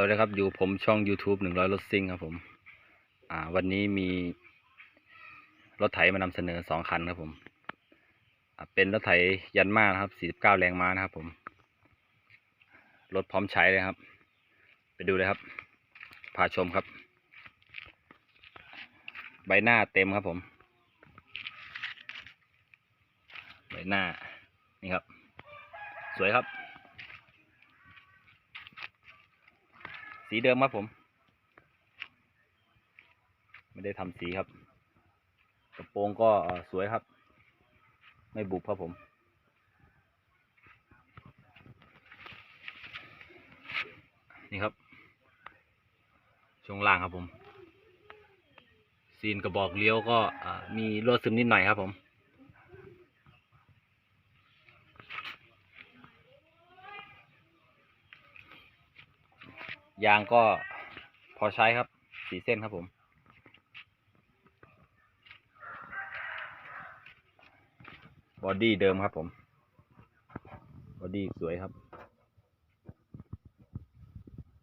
วัสดีครับ อยู่ผมช่อง YouTube 100รถซิ่งครับผม อ่า วันนี้มี รถไถมานำเสนอสองคันครับผมเป็นรถไถยันมานะครับ 49 แรงม้านะครับผม รถพร้อมใช้เลยครับ ไปดูเลยครับ พาชมครับ ใบหน้าเต็มครับผม ใบหน้า นี่ครับ สวยครับ สีเดิมครับผม ไม่ได้ทำสีครับ กระโปรงก็สวยครับ ไม่บุบครับผมนี่ครับ ช่วงล่างครับผม ซีนกระบอกเลี้ยวก็มีรั่วซึมนิดหน่อยครับผม ยางก็พอใช้ครับสีเส้นครับผม บอดี้เดิมครับผม บอดี้สวยครับ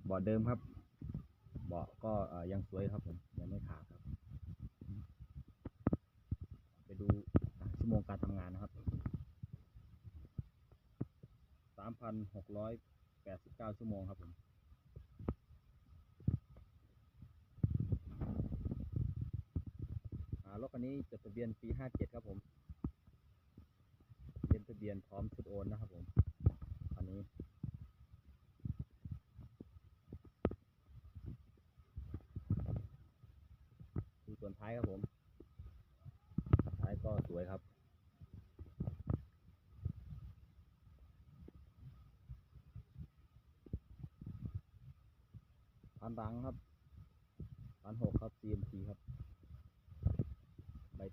เบาะเดิมครับ เบาะก็ยังสวยครับผม ยังไม่ขาดครับ ไปดูชั่วโมงการทำงานนะครับสามพันหกร้อยแปดสิบเก้าชั่วโมงครับผมารถคันนี้จดทะเบียนปีห้าเจ็ดครับผมเป็นทะเบียนพร้อมชุดโอนนะครับผมคันนี้ดูส่วนท้ายครับผมท้ายก็สวยครับพันรังครับพันหกครับ CMC ครับ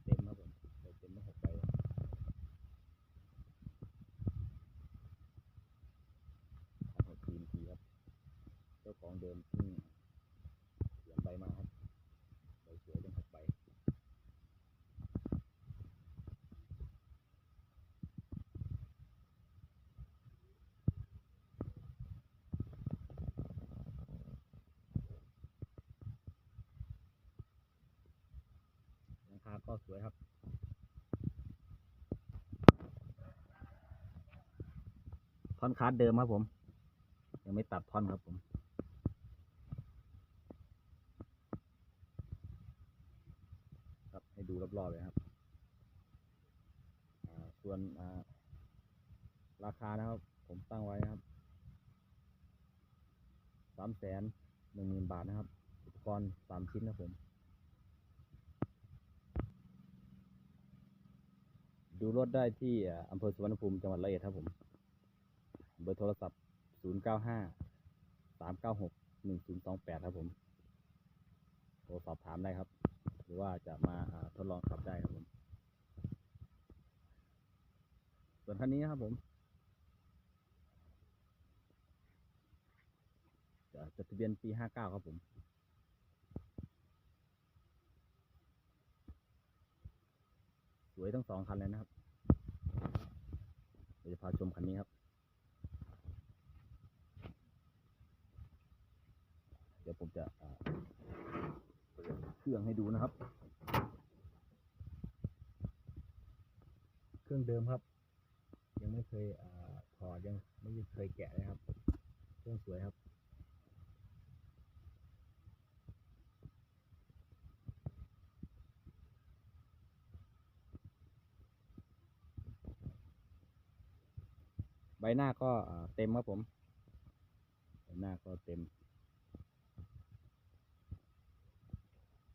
เต็มครับผมใบเต็มมาหกใบพันหก CMC ครับ เจ้าของเดิมที่เขียนใบมาครับ ใบสวยทั้งหกใบ หลังคา ก็สวยครับท่อนคาร์ดเดิมครับผม ยังไม่ตัดท่อนครับผมครับให้ดูรอบๆเลยครับส่วนราคานะครับ ผมตั้งไว้นะครับสามแสนหนึ่งหมื่นบาทนะครับ อุปกรณ์สามชิ้นนะครับผม ดูรถได้ที่อำเภอสุวรรณภูมิจังหวัดร้อยเอ็ดครับผม เบอร์โทรศัพท์ 0 9 5 3 9 6 1 0 2 8 ครับผม โทรสอบถามได้ครับ หรือว่าจะมาทดลองขับได้ครับผม ส่วนคันนี้ครับผมจะจดทะเบียนปี 59 ครับผม วยทั้งสองคันเลยนะครับเดี๋ยวจะพาชมคันนี้ครับ เดี๋ยวผมจะเปิดเครื่องให้ดูนะครับ เครื่องเดิมครับ ยังไม่เคยอถอดยังไม่เคยแกะเลยครับ เครื่องสวยครับ ใบหน้าก็เต็มครับผม ใบหน้าก็เต็ม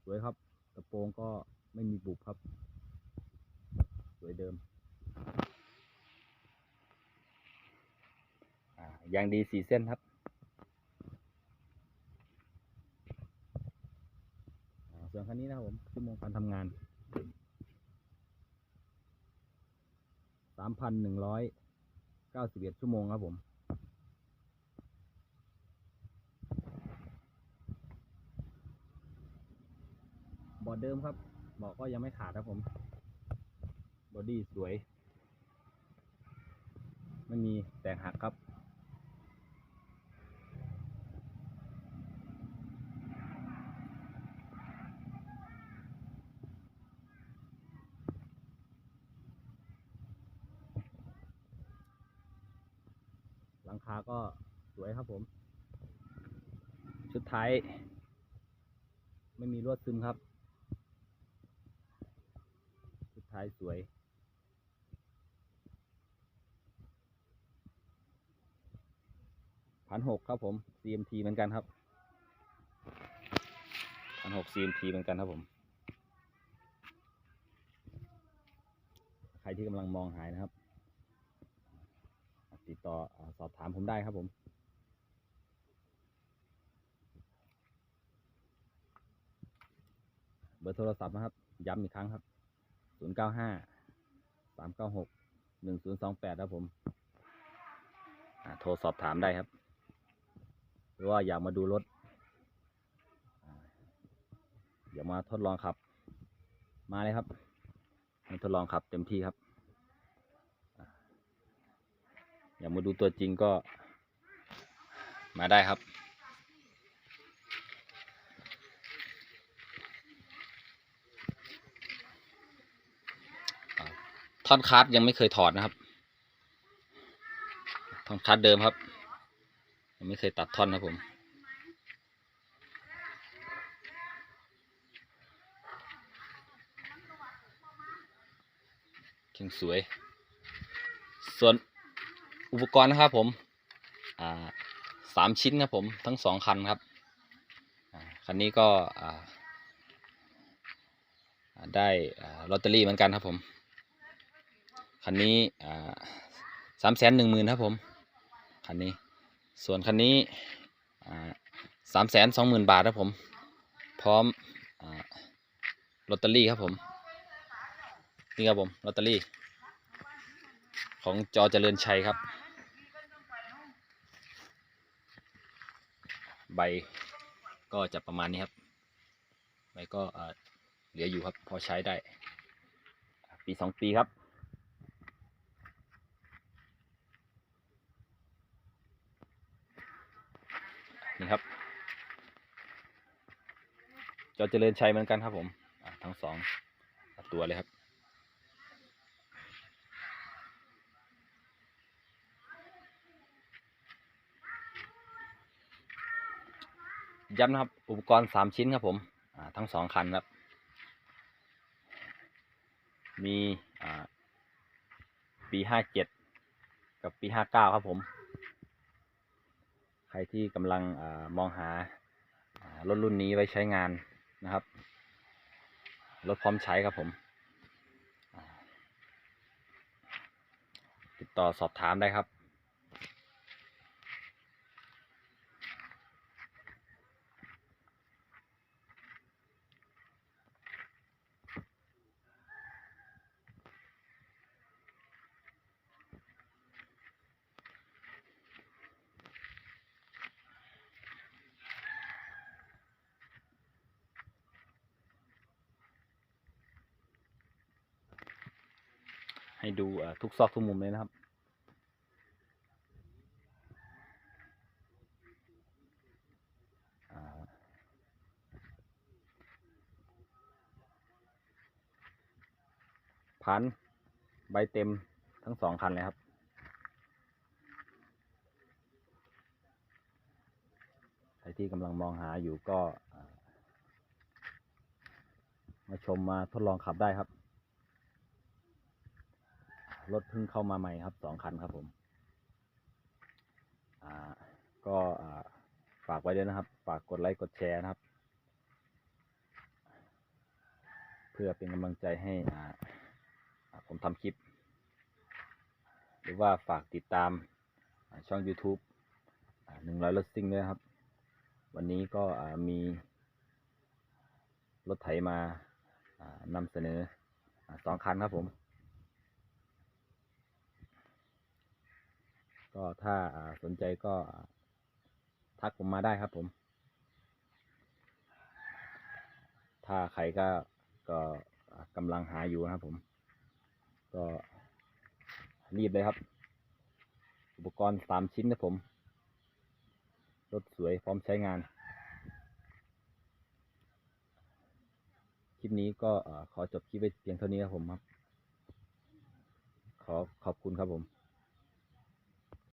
สวยครับ กระโปรงก็ไม่มีบุบครับ สวยเดิมอ่ายางดีสี่เส้นครับอ่าส่วนคันนี้นะครับผมชั่วโมงการทำงานสามพันหนึ่งร้อย ก้าสิบเอ็ดชั่วโมงครับผม บอดเดิมครับ บอกก็ยังไม่ขาดครับผม บอดี้สวย ไม่มีแตกหักครับ คาก็สวยครับผม ชุดท้ายไม่มีลวดซึมครับ ชุดท้ายสวย พันหกครับผม CMT เหมือนกันครับ พันหก CMT เหมือนกันครับผม ใครที่กำลังมองหายนะครับ ติดต่ออสอบถามผมได้ครับผมเบอร์โทรศัพท์นะครับ ย้ำอีกครั้งครับ 0 9 5 3 9 6 1 0 2 8 ครับผม โทรสอบถามได้ครับ หรือว่าอยากมาดูรถอยากมาทดลองขับ มาเลยครับมาทดลองขับเต็มที่ครับอ่า อยากมาดูตัวจริงก็มาได้ครับ ท่อนคัสยังไม่เคยถอดนะครับ ท่อนคัสเดิมครับ ยังไม่เคยตัดท่อนนะครับผมเข่งสวย ส่วน อุปกรณ์นะครับผมสามชิ้นครับผมทั้งสองคันครับคันนี้ก็ได้ลอตเตอรี่เหมือนกันครับผม คันนี้สามแสนหนึ่งหมื่นครับผม คันนี้ ส่วนคันนี้สามแสนสองหมื่นบาทครับผม พร้อมลอตเตอรี่ครับผม นี่ครับผมลอตเตอรี่ ของจอเจริญชัยครับ ใบก็จะประมาณนี้ครับ ใบก็อ่าเหลืออยู่ครับ พอใช้ได้ ปีสองปีครับนี่ครับจอเจริญชัยเหมือนกันครับผมทั้งสองตัวเลยครับ ย้ำนะครับ อุปกรณ์สามชิ้นครับผมทั้งสองคันครับ มีปีห้าเจ็ดกับปีห้าเก้าครับผม ใครที่กำลังอมองหารถรุ่นนี้ไว้ใช้งานนะครับ รถพร้อมใช้ครับผม ติดต่อสอบถามได้ครับ ให้ดูทุกซอกทุกมุมเลยนะครับ พัน ใบเต็มทั้งสองคันเลยครับใครที่กำลังมองหาอยู่ก็ มาชมมาทดลองขับได้ครับ รถเพิ่งเข้ามาใหม่ครับสองคันครับผม อ่า ก็อ่าฝากไว้ด้วยนะครับ ฝากกดไลค์กดแชร์นะครับ เพื่อเป็นกำลังใจให้อ่าผมทำคลิป หรือว่าฝากติดตามช่อง YouTube หนึ่งร้อยรถซิ่งด้วยนะครับ วันนี้ก็มีรถไถมานำเสนอสองคันครับผม ก็ถ้าสนใจก็ทักผมมาได้ครับผม ถ้าใครก็ก็กำลังหาอยู่นะครับผม ก็รีบเลยครับ อุปกรณ์สามชิ้นนะผม รถสวยพร้อมใช้งาน คลิปนี้ก็ขอจบคลิปไว้เพียงเท่านี้ครับผมครับ ขอขอบคุณครับผม